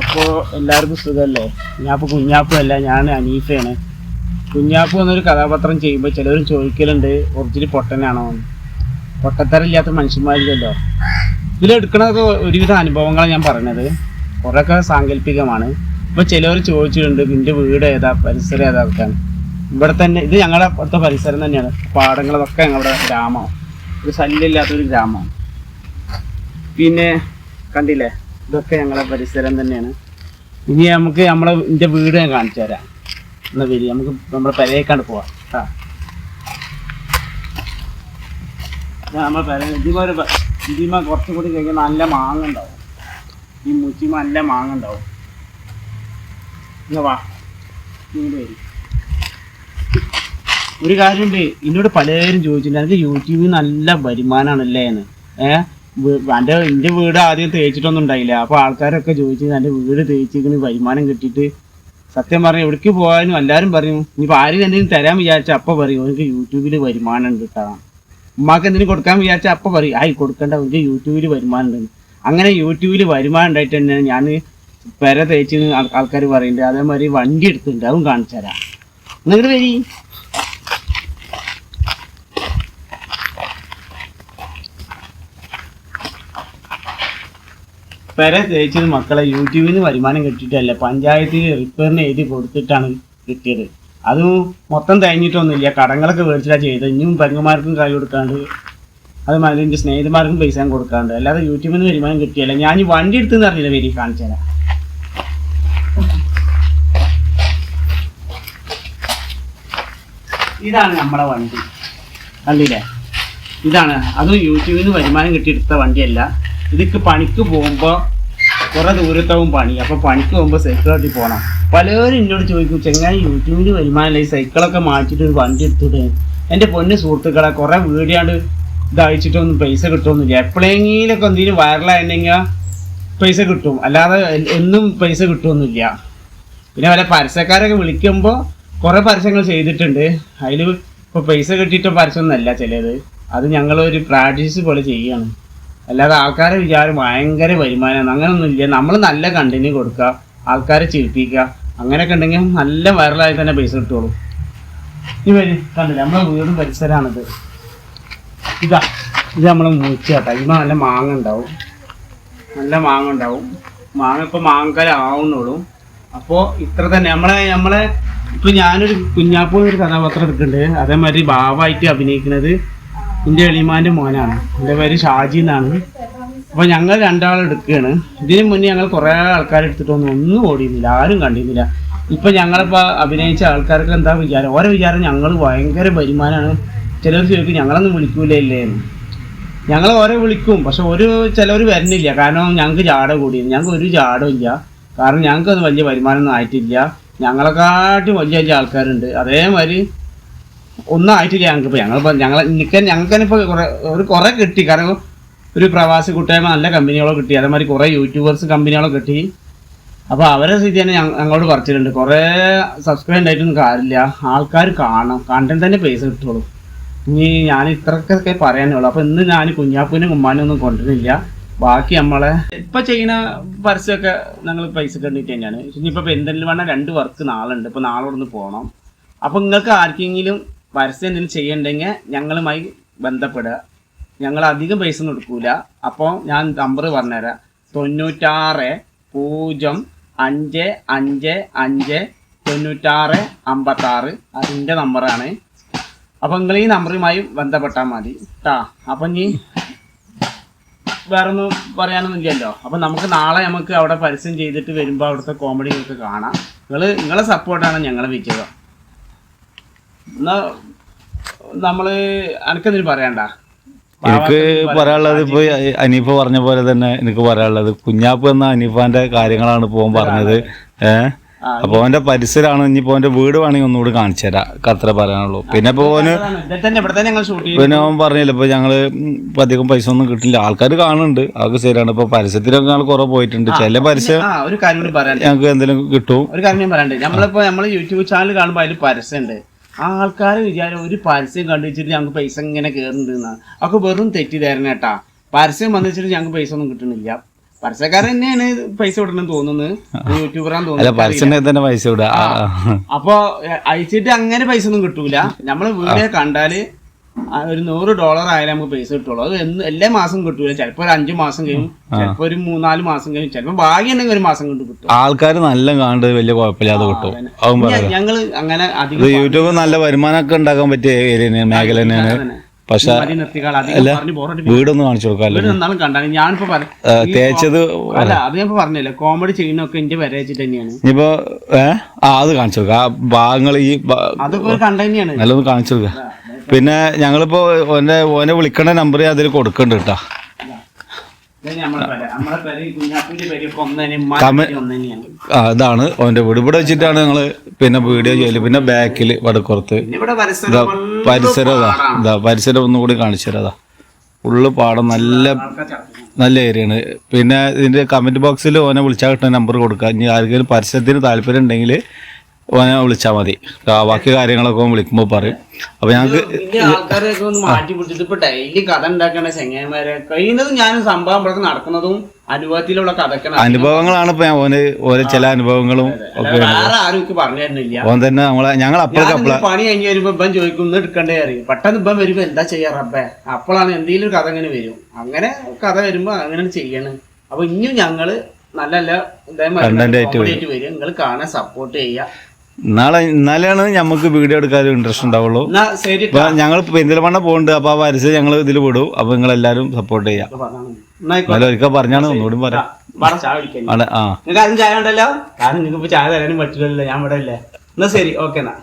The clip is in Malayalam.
അപ്പോൾ എല്ലാവർക്കും സുഖമല്ലേ ഞാൻ കുഞ്ഞാപ്പു അല്ല ഞാൻ അനീഫയാണ്. കുഞ്ഞാപ്പ് എന്നൊരു കഥാപാത്രം ചെയ്യുമ്പോൾ ചിലവരും ചോദിക്കലുണ്ട് ഒറിജിനൽ പൊട്ടനാണോ? പൊട്ടത്തരമില്ലാത്ത മനുഷ്യന്മാരില്ലല്ലോ. ഇതിലെടുക്കണതൊക്കെ ഒരുവിധ അനുഭവങ്ങളാണ് ഞാൻ പറഞ്ഞത്. കുറേയൊക്കെ സാങ്കല്പികമാണ്. ഇപ്പോൾ ചിലവർ ചോദിച്ചിട്ടുണ്ട് നിന്റെ വീട് ഏതാ? പരിസരം ഏതാ? ഒക്കെ ഇവിടെ തന്നെ ഇത് ഞങ്ങളുടെ അവിടുത്തെ പരിസരം തന്നെയാണ്. പാടങ്ങളതൊക്കെ ഞങ്ങളുടെ ഗ്രാമം. ഒരു ശല്യമില്ലാത്തൊരു ഗ്രാമം പിന്നെ കണ്ടില്ലേ? ഇതൊക്കെ ഞങ്ങളെ പരിസരം തന്നെയാണ്. ഇനി നമുക്ക് നമ്മളെ എന്റെ വീട് ഞാൻ കാണിച്ചു തരാം. എന്നാ വരി നമുക്ക് നമ്മുടെ പെരയേക്കാണ്ട് പോവാം. ആ നമ്മളെ പെര. ഇതിമ ഇതിമ കുറച്ചും കൂടി നല്ല മാങ്ങ ഉണ്ടാവും. ഈ മുച്ചിമ നല്ല മാങ്ങ ഉണ്ടാവും. വാ. ഒരു കാര്യമുണ്ട് എന്നോട് പലരും ചോദിച്ചിട്ടുണ്ട് എനിക്ക് യൂട്യൂബിൽ നല്ല വരുമാനമാണല്ലേ എന്ന്. ഏഹ് എന്റെ എന്റെ വീട് ആദ്യം തേച്ചിട്ടൊന്നും ഉണ്ടായില്ല. അപ്പോൾ ആൾക്കാരൊക്കെ ചോദിച്ചു എന്റെ വീട് തേച്ചിരിക്കണ വരുമാനം കിട്ടിയിട്ട് സത്യം പറഞ്ഞു എവിടേക്ക് പോകാനും എല്ലാരും പറയും ഇനിയിപ്പോൾ ആരും എന്തെങ്കിലും തരാൻ വിചാരിച്ച അപ്പൊ പറയും എനിക്ക് യൂട്യൂബിൽ വരുമാനം ഉണ്ട് കേട്ടോ ഉമ്മാക്ക് എന്തെങ്കിലും കൊടുക്കാൻ വിചാരിച്ച അപ്പൊ പറയും ആയി കൊടുക്കണ്ട എനിക്ക് യൂട്യൂബിൽ വരുമാനം ഉണ്ട്. അങ്ങനെ യൂട്യൂബിൽ വരുമാനം ഉണ്ടായിട്ട് തന്നെയാണ് ഞാൻ പെര തേച്ചു ആൾക്കാർ പറയുന്നുണ്ട് അതേമാതിരി വണ്ടി എടുത്തിട്ടുണ്ട് അതും കാണിച്ചു തരാം. എന്നിട്ട് വരി. പെര തേച്ചത് മക്കളെ യൂട്യൂബിൽ നിന്ന് വരുമാനം കിട്ടിയിട്ടല്ല. പഞ്ചായത്തിൽ റിപ്പയറിന് എഴുതി കൊടുത്തിട്ടാണ് കിട്ടിയത്. അതും മൊത്തം തേഞ്ഞിട്ടൊന്നുമില്ല. കടങ്ങളൊക്കെ മേടിച്ചിട്ടാണ് ചെയ്തത്. ഇനിയും പെങ്ങന്മാർക്കും കൈ കൊടുക്കാണ്ട് അത് മതി എന്റെ സ്നേഹിതന്മാർക്കും പൈസ കൊടുക്കാണ്ട്. അല്ലാതെ യൂട്യൂബിൽ നിന്ന് വരുമാനം കിട്ടിയല്ല. ഞാൻ ഈ വണ്ടി എടുത്തെന്ന് അറിയില്ല വരി കാണിച്ചു ഇതാണ് നമ്മളെ വണ്ടി. കണ്ടില്ലേ? ഇതാണ്. അതും യൂട്യൂബിൽ നിന്ന് വരുമാനം കിട്ടിയെടുത്ത വണ്ടിയല്ല. ഇതൊക്കെ പണിക്ക് പോകുമ്പോൾ കുറെ ദൂരത്താവും പണി. അപ്പോൾ പണിക്ക് പോകുമ്പോൾ സൈക്കിൾ ഓട്ടി പോകണം പലരും എന്നോട് ചോദിക്കും ചെങ്ങായി യൂട്യൂബിൽ വരുമാനമില്ല? ഈ സൈക്കിളൊക്കെ മാറ്റിയിട്ട് ഒരു വണ്ടി എടുത്തിട്ട് എന്റെ പൊന്ന് സുഹൃത്തുക്കളെ കുറേ വീടിയാണ്ട് ഇതയച്ചിട്ടൊന്നും പൈസ കിട്ടുമൊന്നുമില്ല എപ്പോഴെങ്കിലൊക്കെ എന്തെങ്കിലും വൈറലായിട്ടുണ്ടെങ്കിൽ പൈസ കിട്ടും. അല്ലാതെ എന്നും പൈസ കിട്ടുമൊന്നുമില്ല പിന്നെ വല്ല പരസ്യക്കാരൊക്കെ വിളിക്കുമ്പോൾ കുറേ പരസ്യങ്ങൾ ചെയ്തിട്ടുണ്ട്. അതിൽ ഇപ്പോൾ പൈസ കിട്ടിയിട്ട് പരസ്യമൊന്നുമല്ല ചിലത്. അത് ഞങ്ങളൊരു പ്രാക്ടീസ് പോലെ ചെയ്യുകയാണ് അല്ലാതെ ആൾക്കാരെ വിചാരം ഭയങ്കര വരുമാനമാണ്. അങ്ങനെയൊന്നും ഇല്ല നമ്മൾ നല്ല കണ്ടന്റ് കൊടുക്കുക ആൾക്കാരെ ചിരിപ്പിക്കുക അങ്ങനെയൊക്കെ ഉണ്ടെങ്കിൽ നല്ല വൈറലായി തന്നെ പൈസ കിട്ടുള്ളൂ ഇവർ കണ്ടില്ല? നമ്മളെ വീടും പരിസരമാണിത്. ഇതാ ഇത് നമ്മളെ മൂച്ചാട്ടാ ഇമ്മ നല്ല മാങ്ങ ഉണ്ടാവും. നല്ല മാങ്ങ ഉണ്ടാവും. മാങ്ങ ഇപ്പോൾ മാങ്ങക്കാലം ആവുന്നുള്ളൂ. അപ്പോൾ ഇത്ര തന്നെ. നമ്മളെ നമ്മളെ ഇപ്പം ഞാനൊരു ഒരു കഥാപാത്രം എടുക്കുന്നുണ്ട്. അതേമാതിരി ഭാവമായിട്ട് അഭിനയിക്കുന്നത് എന്റെ എളിമാന്റെ മോനാണ്. എന്റെ പേര് ഷാജി എന്നാണ്. അപ്പോൾ ഞങ്ങൾ രണ്ടാളെടുക്കുകയാണ് ഇതിനു മുന്നേ ഞങ്ങൾ കുറേ ആൾക്കാർ എടുത്തിട്ടൊന്നും ഒന്നും ഓടിയിരുന്നില്ല. ആരും കണ്ടിരുന്നില്ല. ഇപ്പം ഞങ്ങളിപ്പോൾ അഭിനയിച്ച ആൾക്കാർക്ക് എന്താ വിചാരം? ഓരോ വിചാരം ഞങ്ങൾ ഭയങ്കര വരുമാനമാണ് ചിലർ ചോദിക്കും ഞങ്ങളൊന്നും വിളിക്കൂലേ ഇല്ലേ എന്ന്. ഞങ്ങൾ ഓരോ വിളിക്കും. പക്ഷെ ഒരു ചിലവർ വരുന്നില്ല കാരണം ഞങ്ങൾക്ക് ജാട കൂടി ഞങ്ങൾക്ക് ഒരു ജാടവും ഇല്ല. കാരണം ഞങ്ങൾക്കത് വലിയ വരുമാനമൊന്നും ആയിട്ടില്ല. ഞങ്ങളെക്കാട്ടും വലിയ വലിയ ആൾക്കാരുണ്ട്. അതേമാതിരി ഒന്നും ആയിട്ടില്ല ഞങ്ങൾക്ക് ഞങ്ങളിപ്പോൾ ഞങ്ങൾ നിൽക്കാൻ ഞങ്ങൾക്ക് തന്നെ ഇപ്പോൾ കുറേ ഒരു കുറേ കിട്ടി. കാരണം ഒരു പ്രവാസി കൂട്ടായ്മ നല്ല കമ്പനികളോ കിട്ടി. അതേമാതിരി കുറേ യൂട്യൂബേഴ്സ് കമ്പനികളോ കിട്ടി. അപ്പോൾ അവരെ സ്ഥിതി തന്നെ ഞങ്ങ- ഞങ്ങളോട് പറിച്ചിട്ടുണ്ട്. കുറേ സബ്സ്ക്രൈബ് ഉണ്ടായിട്ടൊന്നും കാര്യമില്ല. ആൾക്കാർ കാണണം. കണ്ടന്റ് തന്നെ പൈസ കിട്ടുള്ളൂ ഇനി ഞാൻ ഇത്രയൊക്കെ പറയാനുള്ളൂ. അപ്പോൾ ഇന്ന് ഞാൻ കുഞ്ഞാപ്പൂനും ഉമ്മാനും ഒന്നും കൊണ്ടുവരില്ല ബാക്കി നമ്മളെ ഇപ്പൊ ചെയ്യുന്ന പരസ്യമൊക്കെ ഞങ്ങൾ പൈസ കണ്ടിട്ട് തന്നെയാണ്. ഇനിയിപ്പോ എന്തെങ്കിലും വേണം രണ്ട് വർക്ക് നാളുണ്ട്. ഇപ്പോൾ ഇപ്പൊ നാളെ ഒന്ന് പോകണം അപ്പൊ നിങ്ങൾക്ക് ആർക്കെങ്കിലും പരസ്യം എന്തെങ്കിലും ചെയ്യണ്ടെങ്കിൽ ഞങ്ങളുമായി ബന്ധപ്പെടുക. ഞങ്ങൾ അധികം പൈസ ഒന്നും എടുക്കൂല. അപ്പോൾ ഞാൻ നമ്പർ പറഞ്ഞുതരാം. തൊണ്ണൂറ്റാറ് പൂജ്യം അഞ്ച് അഞ്ച് അഞ്ച് തൊണ്ണൂറ്റാറ് അമ്പത്താറ് അതിന്റെ നമ്പറാണ് അപ്പം നിങ്ങൾ ഈ നമ്പറുമായി ബന്ധപ്പെട്ടാൽ മതി കേട്ടാ അപ്പം ഇനി വേറെ ഒന്നും പറയാനൊന്നും ഇല്ലല്ലോ. അപ്പം നമുക്ക് നാളെ നമുക്ക് അവിടെ പരസ്യം ചെയ്തിട്ട് വരുമ്പോൾ അവിടുത്തെ നിങ്ങൾക്ക് കാണാം. നിങ്ങൾ നിങ്ങളെ സപ്പോർട്ടാണ് ഞങ്ങളെ വിജയം. എന്നാ നമ്മൾ അനക്കെന്തിനു പറയണ്ട എനിക്ക് പറയാനുള്ളത് ഇപ്പൊ അനീഫ പറഞ്ഞ പോലെ തന്നെ എനിക്ക് പറയാനുള്ളത് കുഞ്ഞാപ്പ് എന്ന അനീഫാന്റെ കാര്യങ്ങളാണ് ഇപ്പൊ പറഞ്ഞത്. ഏഹ് ആ, അപ്പൊ അവന്റെ പരിസരമാണ് ഇനിയിപ്പോ അവന്റെ വീട് വേണമെങ്കിൽ ഒന്നുകൂടി കാണിച്ചു തരാം അത്ര പറയാനുള്ളൂ. പിന്നെ ഇപ്പൊ ഓന് പിന്നെ അവൻ പറഞ്ഞില്ല ഇപ്പൊ ഞങ്ങൾ ഇപ്പൊ അധികം പൈസ ഒന്നും കിട്ടില്ല. ആൾക്കാർ കാണുന്നുണ്ട് അതൊക്കെ ശരിയാണ്. ഇപ്പൊ പരസ്യത്തിലൊക്കെ ഞങ്ങൾ കുറെ പോയിട്ടുണ്ട്. ചില പരസ്യം ഞങ്ങൾക്ക് എന്തെങ്കിലും കിട്ടും. ഒരു കാര്യം പറയണ്ടേ. നമ്മളിപ്പോ നമ്മൾ യൂട്യൂബ് ചാനൽ കാണുമ്പോൾ അതിൽ പരസ്യമുണ്ട് ആൾക്കാർ വിചാരം ഒരു പരസ്യം കണ്ടു വെച്ചിട്ട് ഞങ്ങൾക്ക് പൈസ ഇങ്ങനെ കയറുന്നുണ്ട് അതൊക്കെ വെറും തെറ്റിദ്ധാരണ കേട്ടാ പരസ്യം വന്നു വെച്ചിട്ട് ഞങ്ങൾക്ക് പൈസ ഒന്നും കിട്ടണില്ല പരസ്യക്കാരൻ തന്നെയാണ് പൈസ വിടണം തോന്നുന്നത്. യൂട്യൂബറാന്ന് തോന്നുന്നത് തോന്നുന്നു പൈസ. അപ്പൊ അയച്ചിട്ട് അങ്ങനെ പൈസ ഒന്നും കിട്ടൂല. നമ്മൾ വീഡിയോ കണ്ടാൽ ഒരു നൂറ് ഡോളർ ആയാലും നമുക്ക് പൈസ കിട്ടുള്ളൂ. അത് എന്ന് എല്ലാ മാസം കിട്ടൂല. ചിലപ്പോ ഒരു അഞ്ചു മാസം കഴിയും ചിലപ്പോ ഒരു മൂന്നാൽ മാസം കഴിയും ചിലപ്പോ ഭാഗ്യം ഉണ്ടെങ്കിൽ ഒരു മാസം കൊണ്ട് കിട്ടും. ആൾക്കാർ നല്ല കാണുന്നത് വലിയ കുഴപ്പമില്ലാതെ കിട്ടും. അതും പറയാം. ഞങ്ങൾ അങ്ങനെ അധികം യൂട്യൂബ് നല്ല വരുമാനമൊക്കെ ഉണ്ടാക്കാൻ പറ്റിയ ഏരിയ മേഖല തന്നെയാണ്. പക്ഷെ വീടൊന്നും കാണിച്ചു കൊടുക്കാമല്ലോ കണ്ടാണ്. ഞാനിപ്പോ തേച്ചത് അല്ല അത് ഞാൻ പറഞ്ഞില്ല കോമഡി ചെയ്യുന്നൊക്കെ എന്റെ വര വെച്ചിട്ട് തന്നെയാണ്. ഇനിയിപ്പോ ഏ? ആ അത് കാണിച്ചു കൊടുക്കാം. ആ ഭാഗങ്ങൾ ഈ അതൊക്കെ ഒരു കണ്ട തന്നെയാണ്. നല്ലൊന്ന് കാണിച്ചു കൊടുക്കാം. പിന്നെ ഞങ്ങളിപ്പോ ഓനെ ഓനെ വിളിക്കണ നമ്പർ അതിൽ കൊടുക്കണ്ട് കേട്ടാ അതാണ് ഓന്റെ വീട്. ഇവിടെ വെച്ചിട്ടാണ് ഞങ്ങൾ പിന്നെ വീഡിയോ ചെയ്യൽ. പിന്നെ ബാക്കിൽ വടക്കുറത്ത് പരിസരം ഇതാ പരിസരം ഒന്നും കൂടി കാണിച്ചു തരാം. അതാ ഉള്ളു പാടം നല്ല. നല്ല ഏരിയയാണ് പിന്നെ ഇതിന്റെ കമന്റ് ബോക്സിൽ ഓനെ വിളിച്ചാൽ കിട്ടുന്ന നമ്പർ കൊടുക്കുക ഇനി ആർക്കെങ്കിലും പരസ്യത്തിന് താല്പര്യം ഉണ്ടെങ്കിൽ ഓനെ വിളിച്ചാൽ മതി. ബാക്കി കാര്യങ്ങളൊക്കെ വിളിക്കുമ്പോ വിളിക്കുമ്പോൾ പറയും. അപ്പൊ ഞങ്ങൾക്ക് ആൾക്കാരെയൊക്കെ ഒന്ന് മാറ്റി പിടിച്ചിട്ട് ഇപ്പൊ ഡെയിലി കഥ ഉണ്ടാക്കണ ചെങ്ങന്മാരെ കഴിയുന്നതും ഞാനും സംഭവം ഇവിടെ നടക്കുന്നതും അനുഭവത്തിലുള്ള കഥക്കണം അനുഭവങ്ങളാണ് ഇപ്പൊ ഞാൻ ഓന് ഓരോ ചില അനുഭവങ്ങളും ഒക്കെ വേറെ ആരും എനിക്ക് പറഞ്ഞു തരുന്നില്ല ഓൻ തന്നെ നമ്മളെ ഞങ്ങൾ അപ്പോഴൊക്കെ പണി കഴിഞ്ഞ് വരുമ്പോ ഇപ്പം ചോദിക്കുന്നു എടുക്കണ്ടേ? അറിയും പെട്ടെന്ന് ഇപ്പം വരുമ്പോ എന്താ ചെയ്യാ റബ്ബേ? അപ്പോഴാണ് എന്തെങ്കിലും കഥ അങ്ങനെ വരും. അങ്ങനെ കഥ വരുമ്പോ അങ്ങനെ ചെയ്യണം. അപ്പൊ ഇനിയും ഞങ്ങൾ നല്ല നല്ല ഇതേമാതിരി വരും. നിങ്ങൾ കാണാൻ സപ്പോർട്ട് ചെയ്യാ നാളെ ഇന്നലെയാണ് നമുക്ക് വീഡിയോ എടുക്കാൻ ഇൻട്രസ്റ്റ് ഉണ്ടാവുള്ളൂ. ഞങ്ങൾ പെരിന്തൽമണ്ണ പോകുന്നുണ്ട് അപ്പൊ ആ വരച്ച് ഞങ്ങൾ ഇതിൽ വിടും. അപ്പൊ നിങ്ങൾ എല്ലാരും സപ്പോർട്ട് ചെയ്യാം എന്നാലും ഒരിക്കൽ പറഞ്ഞാണ് ഒന്നുകൂടി പറയാം. ആ ചായ ഉണ്ടല്ലോ കാരണം നിങ്ങൾക്ക് ചായ തരാനും പറ്റില്ലല്ലോ ഞാൻ ഇവിടെ അല്ലേ എന്നാ ശരി ഓക്കെ എന്നാ.